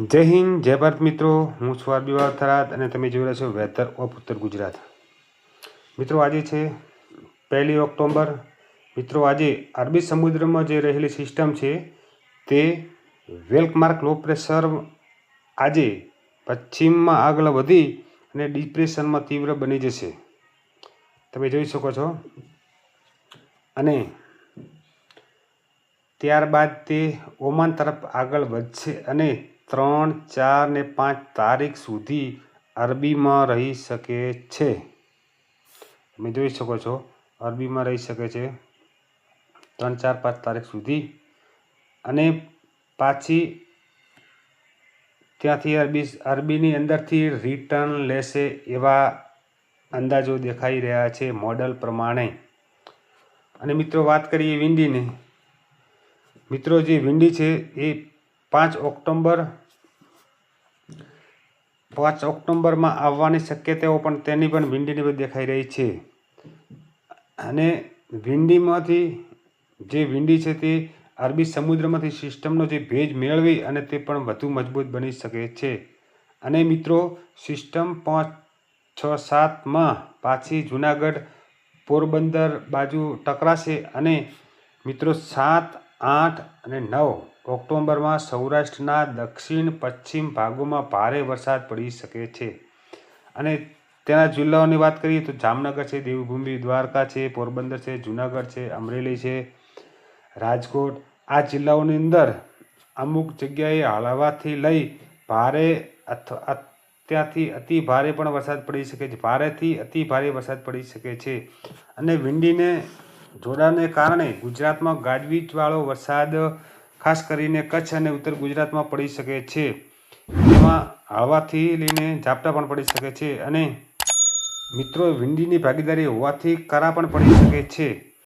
જય હિન્દ, જય ભારત મિત્રો. હું છું આરબી થરાદ અને તમે જોઈ રહ્યા છો વેધર ઓફ ઉત્તર ગુજરાત. મિત્રો, આજે છે પહેલી ઓક્ટોબર. મિત્રો, આજે અરબી સમુદ્રમાં જે રહેલી સિસ્ટમ છે તે વેલ્કમાર્ક લો પ્રેશર આજે પશ્ચિમમાં આગળ વધી અને ડિપ્રેશનમાં તીવ્ર બની જશે. તમે જોઈ શકો છો. અને ત્યારબાદ તે ઓમાન તરફ આગળ વધશે અને ત્રણ, ચાર ને પાંચ તારીખ સુધી અરબીમાં રહી શકે છે. તમે જોઈ શકો છો, અરબીમાં રહી શકે છે. ત્રણ, ચાર, પાંચ તારીખ સુધી. અને પાછી ત્યાંથી અરબી, અરબીની અંદરથી રિટર્ન લેશે એવા અંદાજો દેખાઈ રહ્યા છે મોડલ પ્રમાણે. અને મિત્રો, વાત કરીએ વિંડીની. મિત્રો, જે વિંડી છે એ પાંચ ઓક્ટોબર પાંચ ઓક્ટોબરમાં આવવાની શક્યતાઓ પણ તેની પણ વિંડીની બધી દેખાઈ રહી છે. અને ભીંડીમાંથી જે વિંડી છે તે અરબી સમુદ્રમાંથી સિસ્ટમનો જે ભેજ મેળવી અને તે પણ વધુ મજબૂત બની શકે છે. અને મિત્રો, સિસ્ટમ પાંચ, છ, સાતમાં પાછી જુનાગઢ પોરબંદર બાજુ ટકરાશે અને મિત્રો, સાત, આઠ અને નવ ઓક્ટોબરમાં સૌરાષ્ટ્રના દક્ષિણ પશ્ચિમ ભાગોમાં ભારે વરસાદ પડી શકે છે. અને તેના જિલ્લાઓની વાત કરીએ તો જામનગર છે, દેવભૂમિ, દ્વારકા છે, પોરબંદર છે, જુનાગઢ છે, અમરેલી છે, રાજકોટ. આ જિલ્લાઓની અંદર અમુક જગ્યાએ હળવાથી લઈ ભારે અથવા અત્યારથી અતિ ભારે પણ વરસાદ પડી શકે છે. ભારેથી અતિ ભારે વરસાદ પડી શકે છે. અને વિંડીને જોડાને કારણે ગુજરાતમાં ગાજવીજવાળો વરસાદ ખાસ કરીને કચ્છ અને ઉત્તર ગુજરાતમાં પડી શકે છે. એમાં હળવાથી લઈને ઝાપટા પણ પડી શકે છે અને મિત્રો, વિંડીની ભાગીદારી હોવાથી કરા પણ પડી શકે છે.